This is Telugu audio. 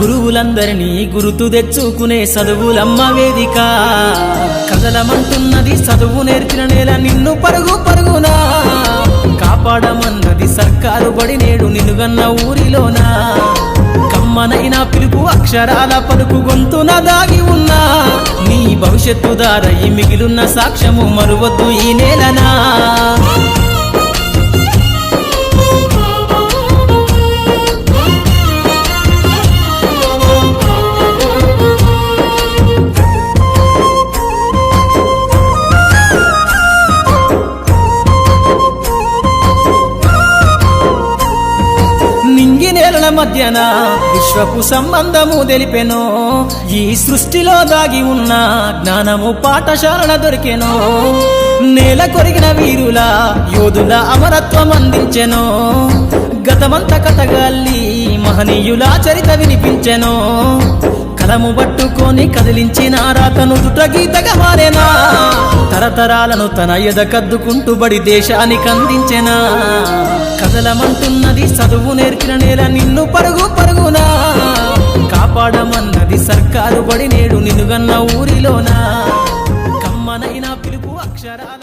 గురువులందరినీ గురుతు తెచ్చుకునే చదువులమ్మ వేదిక. కదలమంటున్నది చదువు నేర్చిన నేల నిన్ను పరుగు పరుగునా. కాపాడమన్నది సర్కారు బడి నేడు నినుగన్న ఊరిలోనా. కమ్మనైన పిలుపు అక్షరాల పలుకు గొంతున దాగి ఉన్నా. నీ భవిష్యత్తు దారయి మిగిలున్న సాక్ష్యము మరువద్దు ఈ నేలనా. నింగి నేలల మధ్యన విశ్వపు సంబంధము తెలిపెను ఈ సృష్టిలో దాగి ఉన్న జ్ఞానము పాఠశాలల దొరికెను నేల కొరిగిన వీరుల యోధుల అమరత్వం అందించెను గతమంత కథగాల్లి మహనీయుల చరిత వినిపించెను కలము పట్టుకొని కదిలించినారా తను దుటగీతగా మారేనా తరతరాలను తన ఎద కద్దుకుంటూ బడి దేశానికి అందించెనా? కదలమంటున్నది చదువు నేర్పిన నేల నిన్ను పరుగు పరుగునా? కాపాడమన్నది సర్కారు బడి నేడు నిన్నుగన్న ఊరిలోనా? కమ్మనైనా పిలుపు అక్షరాల